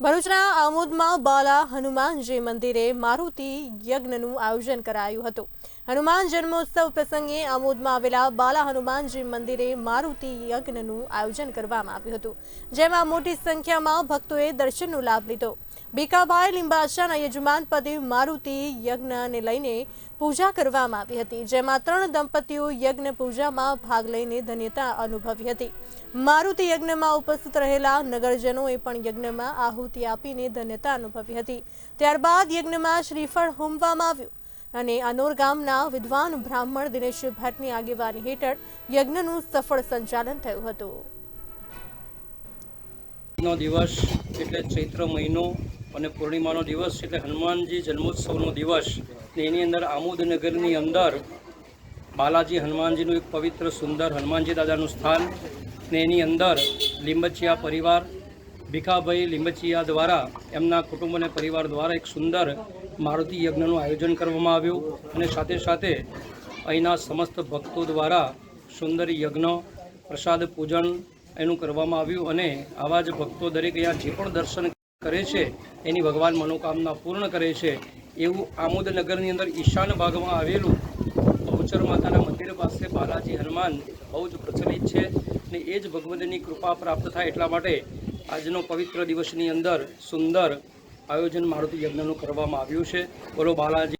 ભરૂચના આમોદમાં બાલા હનુમાનજી મંદિરે મારુતિ યજ્ઞનું આયોજન કરાયું હતું. હનુમાન જન્મોત્સવ પ્રસંગે આમોદમાં આવેલા બાલા હનુમાનજી મંદિરે મારુતિ યજ્ઞનું આયોજન કરવામાં આવ્યું હતું. જેમાં મોટી સંખ્યામાં ભક્તોએ દર્શનનો લાભ લીધો. ભીખાભાઈ લિંબાચાના યજમાન પદે મારુતિ યજ્ઞને લઈને પૂજા કરવામાં આવી હતી, જેમાં ત્રણ દંપતીઓ યજ્ઞ પૂજામાં ભાગ લઈને ધન્યતા અનુભવી હતી. મારુતિ યજ્ઞમાં ઉપસ્થિત રહેલા નગરજનોએ પણ યજ્ઞમાં આહુતિ આપીને ધન્યતા અનુભવી હતી. ત્યારબાદ યજ્ઞમાં શ્રીફળ હોમવામાં આવ્યું અને અનોર ગામના વિદ્વાન બ્રાહ્મણ દિનેશ ભટ્ટની આગેવાની હેઠળ યજ્ઞનું સફળ સંચાલન થયું હતું. દિવસ એટલે ચૈત્ર મહિનો અને પૂર્ણિમાનો દિવસ એટલે હનુમાનજી જન્મોત્સવનો દિવસ. ને એની અંદર આમોદનગરની અંદર બાલાજી હનુમાનજીનું એક પવિત્ર સુંદર હનુમાનજી દાદાનું સ્થાન ને એની અંદર લીંબચિયા પરિવાર, ભીખાભાઈ લીંબચિયા દ્વારા, એમના કુટુંબ અને પરિવાર દ્વારા એક સુંદર મારુતિ યજ્ઞનું આયોજન કરવામાં આવ્યું અને સાથે સાથે અહીંના સમસ્ત ભક્તો દ્વારા સુંદર યજ્ઞ, પ્રસાદ પૂજન એનું કરવામાં આવ્યું અને આવા જ ભક્તો દરેક અહીંયા જે પણ દર્શન કરે છે, એની ભગવાન મનોકામના પૂર્ણ કરે છે, એવું આમોદનગરની અંદર ઈશાન ભાગમાં આવેલું બહુચર માતાના મંદિર પાસે બાલાજી હનુમાન બહુ જ પ્રચલિત છે અને એ જ ભગવંતની કૃપા પ્રાપ્ત થાય એટલા માટે આજનો પવિત્ર દિવસની અંદર સુંદર આયોજન મારુતિ યજ્ઞનું કરવામાં આવ્યું છે. બોલો બાલાજી.